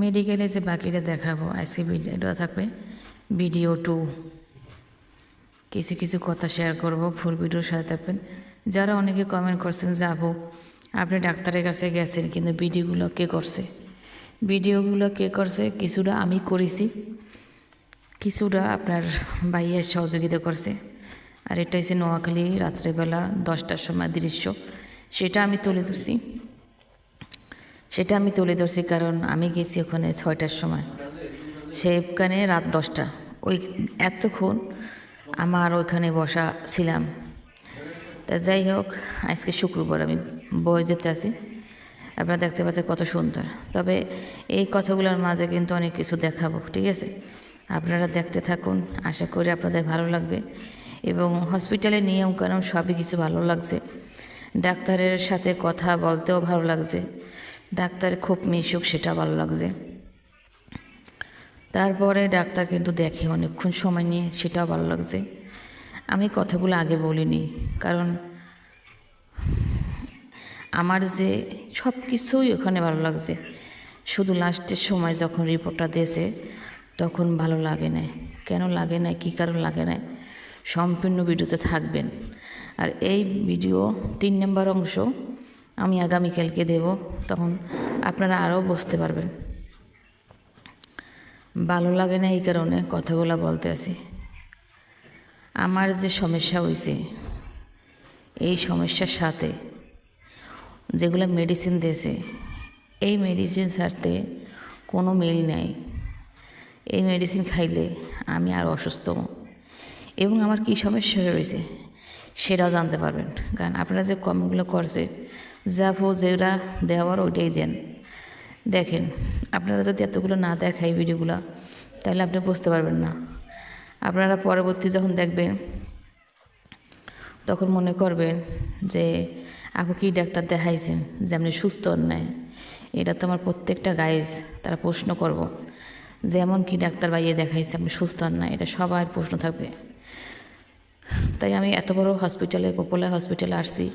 মেডিকেলে যে বাকিটা দেখাবো আজকে ভিডিওটা থাকবে ভিডিও টু কিছু কিছু কথা শেয়ার করব ফুল ভিডিওর সাথে থাকবেন। যারা অনেকে কমেন্ট করছেন, যাব। আপনি ডাক্তারের কাছে গেছেন, কিন্তু ভিডিওগুলো কে করছে? ভিডিওগুলো কে করছে? কিছুটা আমি করেছি। কিছুটা আপনার ভাইয়ের সহযোগিতা করছে। আর এটা হচ্ছে নোয়াখালী রাত্রেবেলা দশটার সময় দৃশ্য। সেটা আমি তুলে ধরছি। সেটা আমি তুলে ধরছি কারণ আমি গেছি ওখানে ছয়টার সময়। সেখানে রাত দশটা। ওই এতক্ষণ আমার ওইখানে বসা ছিলাম। তা যাই হোক, আজকে শুক্রবার আমি বয়ে যেতে আছি। আপনারা দেখতে পাচ্ছেন কত সুন্দর। তবে এই কথাগুলোর মাঝে কিন্তু অনেক কিছু দেখাবো, ঠিক আছে? আপনারা দেখতে থাকুন, আশা করি আপনাদের ভালো লাগবে। এবং হসপিটালের নিয়মকানুন সবই কিছু ভালো লাগছে। ডাক্তারের সাথে কথা বলতেও ভালো লাগছে। ডাক্তার খুব মিশুক, সেটা ভালো লাগছে। তারপরে ডাক্তার কিন্তু দেখে অনেকক্ষণ সময় নিয়ে, সেটাও ভালো লাগছে। আমি কথাগুলো আগে বলিনি, কারণ আমার যে সব কিছুই ওখানে ভালো লাগছে। শুধু লাস্টের সময় যখন রিপোর্টটা দিয়েছে, তখন ভালো লাগে না কেন লাগে না কী কারণ লাগে না সম্পূর্ণ ভিডিওতে থাকবেন। আর এই ভিডিও তিন নম্বর অংশ আমি আগামীকালকে দেব, তখন আপনারা আরও বুঝতে পারবেন। ভালো লাগে না এই কারণে কথাগুলো বলতে আছি আমার যে সমস্যা হয়েছে এই সমস্যার সাথে যেগুলো মেডিসিন দিয়েছে, এই মেডিসিন সারতে কোনো মিল নাই। এই মেডিসিন খাইলে আমি আর অসুস্থ। এবং আমার কী সমস্যা রয়েছে সেটাও জানতে পারবেন। কারণ আপনারা যে কমেন্টগুলো করছে যা ফো যেটা দেওয়ার ওইটাই দেন। দেখেন, আপনারা যদি এতগুলো না দেখাই ভিডিওগুলো, তাহলে আপনি বুঝতে পারবেন না। আপনারা পরবর্তী যখন দেখবেন, তখন মনে করবেন যে, আপু কী ডাক্তার দেখাইছেন যে আপনি সুস্থ নেয় এটা তো আমার প্রত্যেকটা গাইজ তারা প্রশ্ন করব যেমন কি ডাক্তার বাইয়ে দেখাইছে আপনি সুস্থ না এটা সবার প্রশ্ন থাকবে। তাই আমি এত বড় হসপিটালে পপুলার হসপিটালে আসছি।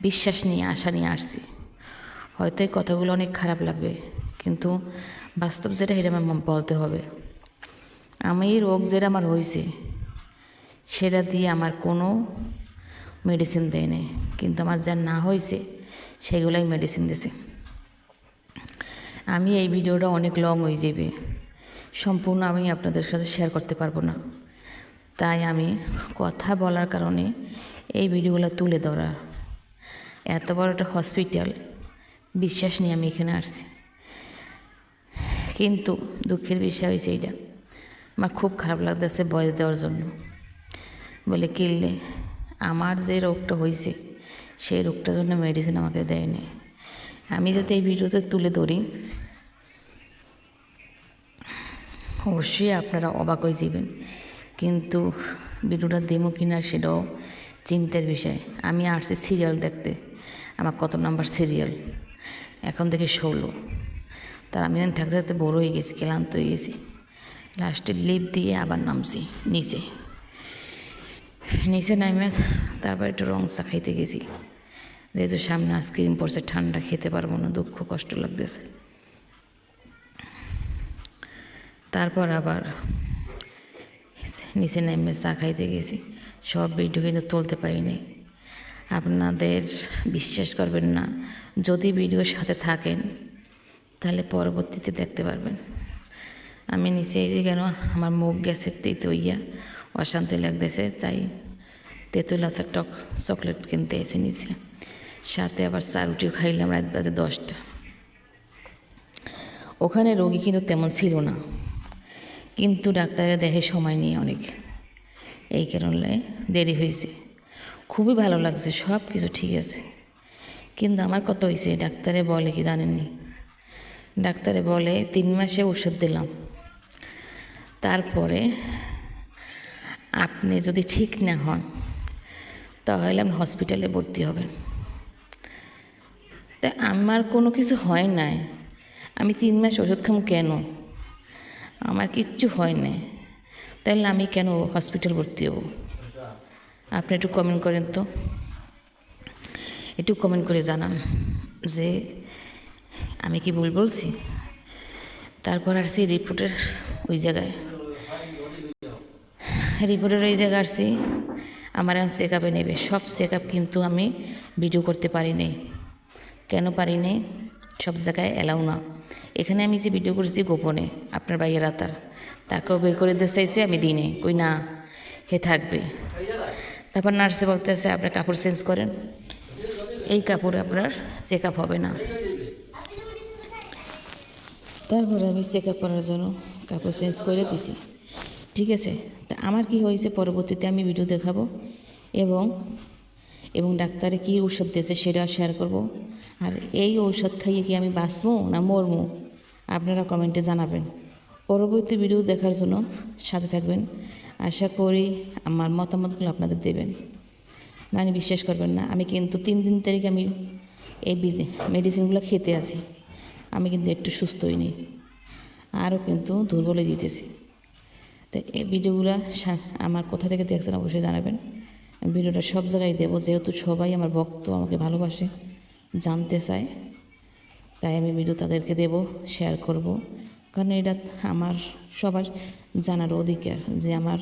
বিশ্বাস নিয়ে, আশা নিয়ে আসছি। হয়তো এই কথাগুলো অনেক খারাপ লাগবে, কিন্তু বাস্তব যেটা এটা আমার বলতে হবে। আমি এই রোগ যেটা আমার হয়েছে, সেটা দিয়ে আমার কোনো মেডিসিন দেয়নি কিন্তু আমার যা না হয়েছে, সেগুলোই মেডিসিন দিছে। আমি এই ভিডিওটা অনেক লং হয়ে যাবে। সম্পূর্ণ আমি আপনাদের সাথে শেয়ার করতে পারব না। তাই আমি কথা বলার কারণে এই ভিডিওগুলো তুলে ধরা। এত বড় একটা হসপিটাল বিশ্বাস নিয়ে আমি এখানে আসছি। কিন্তু দুঃখের বিষয় হয়েছে এইটা, আমার খুব খারাপ লাগতেছে বয়স দেওয়ার জন্য। বলে কিনলে আমার যে রোগটা হয়েছে, সেই রোগটার জন্য মেডিসিন আমাকে দেয়নি। আমি যদি এই ভিডিওতে তুলে ধরি, অবশ্যই আপনারা অবাক হয়ে যাবেন। কিন্তু ভিডিওটা দেবো কিনা সেটাও চিন্তার বিষয়। আমি আসছি সিরিয়াল দেখতে। আমার কত নাম্বার সিরিয়াল এখন থেকে ষোলো। তার আমি থাকতে থাকতে বড়ো হয়ে গেছি, ক্লান্ত হয়ে গেছি। লাস্টে লিপ দিয়ে আবার নামছি, নিচে। নিচে নামে তারপর একটু রং চা খাইতে গেছি। যেহেতু সামনে আইসক্রিম পড়ছে ঠান্ডা খেতে পারব না, দুঃখ কষ্ট লাগতেছে। তারপর আবার নিচে নেমে চা খাইতে গেছি। সব ভিডিও কিন্তু তুলতে পারিনি। আপনাদের বিশ্বাস করবেন না, যদি ভিডিওর সাথে থাকেন, তাহলে পরবর্তীতে দেখতে পারবেন। আমি নিচে এই যে কেন, আমার মুখ গেছে তেতুইয়া অশান্তি লাগতেছে চাই তেঁতুল আছে টক চকলেট কিনতে এসে নিচে। সাথে আবার চা রুটিও খাইলাম রাত বাজে দশটা। ওখানে রোগী কিন্তু তেমন ছিল না, কিন্তু ডাক্তারের দেখে সময় নিয়ে অনেক। এই কারণে দেরি হয়েছে। খুবই ভালো লাগছে, সব কিছু ঠিক আছে। কিন্তু আমার কত হয়েছে, ডাক্তারে বলে কি জানেননি? ডাক্তারে বলে তিন মাসে ওষুধ দিলাম। তারপরে আপনি যদি ঠিক না হন, তাহলে আপনি হসপিটালে ভর্তি হবেন। তা আমার কোনো কিছু হয় নাই। আমি তিন মাস ওষুধ খাম কেন? আমার কিচ্ছু হয় না তাহলে আমি কেন হসপিটাল ভর্তি হব? আপনি একটু কমেন্ট করেন তো। একটু কমেন্ট করে জানান যে আমি কি ভুল বলছি? তারপর আসছি রিপোর্টের ওই জায়গায়। রিপোর্টের ওই জায়গায় আসছি আমার চেক আপে নেবে। সব চেক আপ কিন্তু আমি ভিডিও করতে পারি নাই। কেন পারি নাই? সব জায়গায় অ্যালাউ না। এখানে আমি যে ভিডিও করেছি গোপনে, আপনার ভাইয়ের আতার। তাকেও বের করে দিতে চাইছে আমি দিই নাই কই না, হে থাকবে। তারপর নার্সে বলতেছে, আপনার কাপড় চেঞ্জ করেন। এই কাপড়ে আপনার চেক আপ হবে না। তারপরে আমি চেক আপ করার জন্য কাপড় চেঞ্জ করে দিছি। ঠিক আছে? তা আমার কি হয়েছে? পরবর্তীতে আমি ভিডিও দেখাবো। এবং এবং ডাক্তারে কী ঔষধ দিয়েছে সেটা শেয়ার করব। আর এই ঔষধ খাইয়ে কি আমি বাঁচবো না মরবো? আপনারা কমেন্টে জানাবেন। পরবর্তী ভিডিও দেখার জন্য সাথে থাকবেন। আশা করি আমার মতামতগুলো আপনাদের দেবেন। মানে বিশ্বাস করবেন না। আমি কিন্তু তিন দিন তারিখ আমি এই বিজে মেডিসিনগুলো খেতে আছি। আমি কিন্তু একটু সুস্থ হইনি আরও কিন্তু দুর্বলে জিতেছি তো এই ভিডিওগুলো আমার কোথা থেকে দেখছেন অবশ্যই জানাবেন। ভিডিওটা সব জায়গায় দেবো, যেহেতু সবাই আমার ভক্ত, আমাকে ভালোবাসে, জানতে চায়। তাই আমি ভিডিও তাদেরকে দেব শেয়ার করব। কারণ এটা আমার সবার জানার অধিকার যে আমার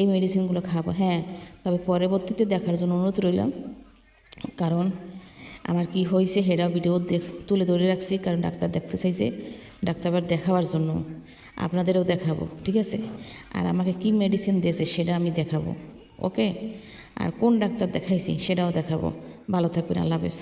এই মেডিসিনগুলো খাব। হ্যাঁ তবে পরবর্তীতে দেখার জন্য অনুরোধ রইলাম, কারণ আমার কি হয়েছে সেটাও ভিডিও দেখ, তুলে ধরে রাখছি, কারণ ডাক্তার দেখতে চাইছে ডাক্তার আবার দেখাবার জন্য। আপনাদেরও দেখাবো, ঠিক আছে? আর আমাকে কি মেডিসিন দিয়েছে সেটা আমি দেখাবো। ওকে আর কোন ডাক্তার দেখাইছি সেটাও দেখাবো। ভালো থাকবেন আল্লাহ হাফেজ।